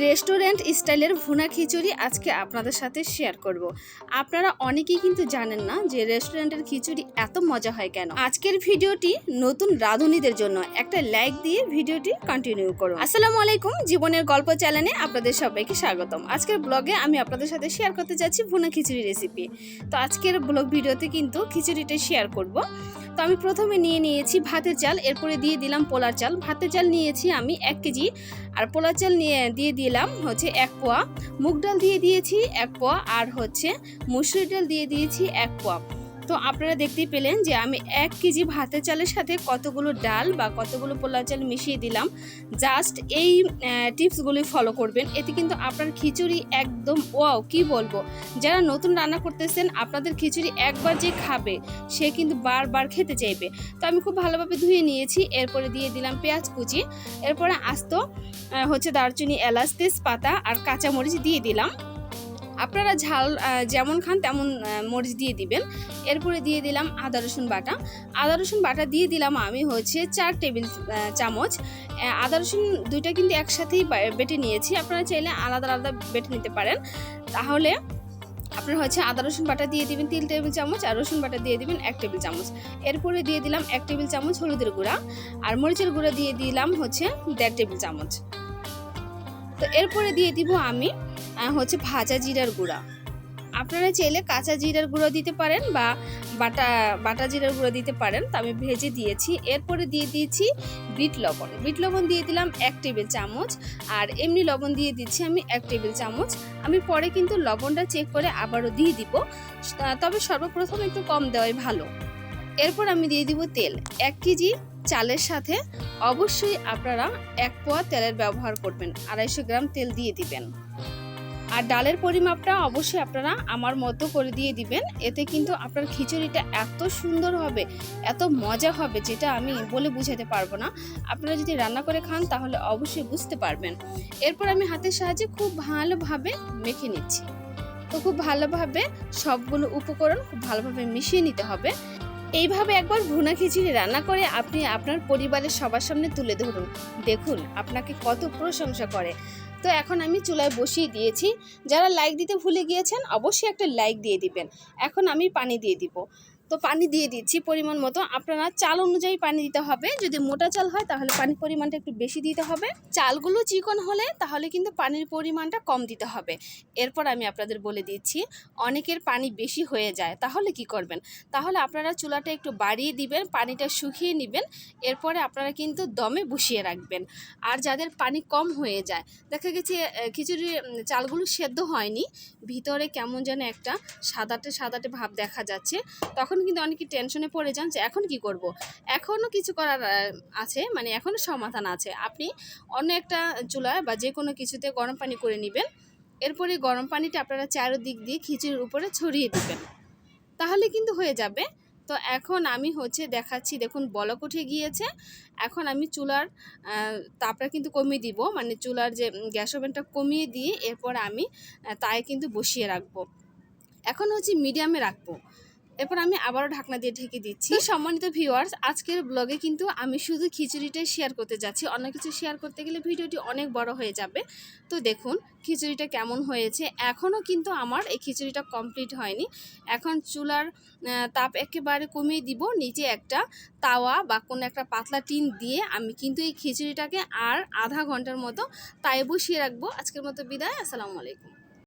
Restaurant স্টাইলের ভুনা খিচুড়ি আজকে আপনাদের সাথে শেয়ার করব। আপনারা অনেকেই কিন্তু জানেন না যে রেস্টুরেন্টের খিচুড়ি এত মজা হয় কেন। আজকের ভিডিওটি নতুন রাঁধুনিদের জন্য। একটা লাইক দিয়ে ভিডিওটি কন্টিনিউ করুন। আসসালামু আলাইকুম, জীবনের গল্প চ্যানেলে আপনাদের সবাইকে স্বাগতম। আজকের ব্লগে আমি আপনাদের সাথে শেয়ার করতে যাচ্ছি ভুনা খিচুড়ি রেসিপি তো আজকের ব্লগ ভিডিওতে কিন্তু খিচুড়িটা শেয়ার করব। তো আমি প্রথমে নিয়ে নিয়েছি ভাতের চাল, এরপরে দিয়ে দিলাম পোলার চাল। ভাতের চাল নিয়েছি আমি এক কেজি। আর পোলার চাল নিয়ে, দিয়ে দিলাম হচ্ছে এক পোয়া। মুগ ডাল দিয়ে দিয়েছি এক পোয়া। আর হচ্ছে মুসুরি ডাল দিয়ে দিয়েছি এক পোয়া। তো আপনারা দেখতেই পেলেন যে আমি এক কেজি ভাতের চালের সাথে কতগুলো ডাল বা কতগুলো পোলার চাল মিশিয়ে দিলাম। জাস্ট এই টিপসগুলি ফলো করবেন। এতে কিন্তু আপনার খিচুড়ি একদম ওয়াও কি বলব? যারা নতুন রান্না করতেছেন, আপনাদের খিচুড়ি একবার যে খাবে, সে কিন্তু বারবার খেতে চাইবে। তো আমি খুব ভালোভাবে ধুয়ে নিয়েছি, এরপরে দিয়ে দিলাম পেঁয়াজ কুচি। এরপরে আস্ত হচ্ছে দারচিনি এলাচ তেজপাতা আর কাঁচামরিচ দিয়ে দিলাম। আপনারা ঝাল যেমন খান তেমন মরিচ দিয়ে দিবেন। এরপরে দিয়ে দিলাম আদা, রসুন বাটা। আদা, রসুন বাটা দিয়ে দিলাম আমি হচ্ছে চার টেবিল চামচ। আদা, রসুন দুইটা কিন্তু একসাথেই বেটে নিয়েছি। আপনারা চাইলে আলাদা আলাদা বেটে নিতে পারেন। তাহলে আপনার হচ্ছে আদা, রসুন বাটা দিয়ে দিবেন তিন টেবিল চামচ আর রসুন বাটা দিয়ে দিবেন এক টেবিল চামচ। এরপরে দিয়ে দিলাম এক টেবিল চামচ হলুদের গুঁড়া। আর মরিচের গুঁড়া দিয়ে দিলাম হচ্ছে দেড় টেবিল চামচ। তো এরপরে দিয়ে দিব আমি হচ্ছে ভাজা জিরার গুঁড়া। আপনারা চাইলে কাঁচা জিরার গুঁড়ো দিতে পারেন বা বাটা বাটা জিরার গুঁড়ো দিতে পারেন, তো আমি ভেজে দিয়েছি। এরপরে দিয়ে দিয়েছি বিট লবণ। বিট লবণ দিয়ে দিলাম এক টেবিল চামচ, আর এমনি লবণ দিয়ে দিচ্ছি আমি এক টেবিল চামচ। আমি পরে কিন্তু লবণটা চেক করে আবারও দিয়ে দিব। তবে সর্বপ্রথম একটু কম দেওয়াই ভালো। এরপর আমি দিয়ে দিব তেল। এক কেজি চালের সাথে অবশ্যই আপনারা এক পোয়া তেলের ব্যবহার করবেন। আড়াইশো গ্রাম তেল দিয়ে দিবেন। আর ডালের পরিমাপটা অবশ্যই আপনারা আমার মতো করে দিয়ে দিবেন। এতে কিন্তু আপনার খিচুড়িটা এত সুন্দর হবে, এত মজা হবে যেটা আমি বলে বুঝাতে পারব না। আপনারা যদি রান্না করে খান তাহলে অবশ্যই বুঝতে পারবেন। এরপর আমি হাতের সাহায্যে খুব ভালোভাবে মেখে নিচ্ছি। তো খুব ভালোভাবে সবগুলো উপকরণ খুব ভালোভাবে মিশিয়ে নিতে হবে। এইভাবে একবার ভুনা খিচুড়ি রান্না করে আপনি আপনার পরিবারের সবার সামনে তুলে ধরুন। দেখুন, আপনাকে কত প্রশংসা করে। তো এখন আমি চুলায় বসিয়ে দিয়েছি। যারা লাইক দিতে ভুলে গিয়েছেন, অবশ্যই একটা লাইক দিয়ে দিবেন। এখন আমি পানি দিয়ে দিব। তো পানি দিয়ে দিচ্ছি পরিমাণ মতো। আপনারা চাল অনুযায়ী পানি দিতে হবে। যদি মোটা চাল হয় তাহলে পানির পরিমাণটা একটু বেশি দিতে হবে। চালগুলো চিকন হলে তাহলে কিন্তু পানির পরিমাণটা কম দিতে হবে। এরপর আমি আপনাদের বলে দিচ্ছি, অনেকের পানি বেশি হয়ে যায়, তাহলে কি করবেন? তাহলে আপনারা চুলাটা একটু বাড়িয়ে দিবেন, পানিটা শুকিয়ে নেবেন। এরপরে আপনারা কিন্তু দমে বসিয়ে রাখবেন। আর যাদের পানি কম হয়ে যায়, দেখা গেছে খিচুড়ি চালগুলো সেদ্ধ হয়নি। ভিতরে কেমন যেন একটা সাদাটে সাদাটে ভাব দেখা যাচ্ছে। তখন কিন্তু অনেকে টেনশনে পড়ে যান যে এখন কি করব। এখনও কিছু করার আছে মানে এখনও সমাধান আছে। আপনি অন্য একটা চুলায় বা যে কোনো কিছুতে গরম পানি করে নেবেন। এরপরে গরম পানিটা আপনারা চারোদিক দিয়ে খিচুড়ির উপরে ছড়িয়ে দিবেন। তাহলে কিন্তু হয়ে যাবে। তো এখন আমি হচ্ছে দেখাচ্ছি, দেখুন বলক উঠে গিয়েছে। এখন আমি চুলার তাপটা কিন্তু কমিয়ে দিব। মানে চুলার যে গ্যাস ওভেনটা কমিয়ে দিয়ে এরপর আমি তাই কিন্তু বসিয়ে রাখব। এখন হচ্ছে মিডিয়ামে রাখব। এরপর আমি আবারও ঢাকনা দিয়ে ঢেকে দিচ্ছি। সম্মানিত ভিউয়ার্স আজকের ব্লগে কিন্তু আমি শুধু খিচুড়িটাই শেয়ার করতে যাচ্ছি। অন্য কিছু শেয়ার করতে গেলে ভিডিওটি অনেক বড় হয়ে যাবে। তো দেখুন, খিচুড়িটা কেমন হয়েছে? এখনও কিন্তু আমার এই খিচুড়িটা কমপ্লিট হয়নি। এখন চুলার তাপ একেবারে কমিয়ে দিব। নিচে একটা তাওয়া বা কোনো একটা পাতলা টিন দিয়ে আমি কিন্তু এই খিচুড়িটাকে আর আধা ঘণ্টার মতো তাই বসিয়ে রাখব। আজকের মতো বিদায়, আসসালামু আলাইকুম।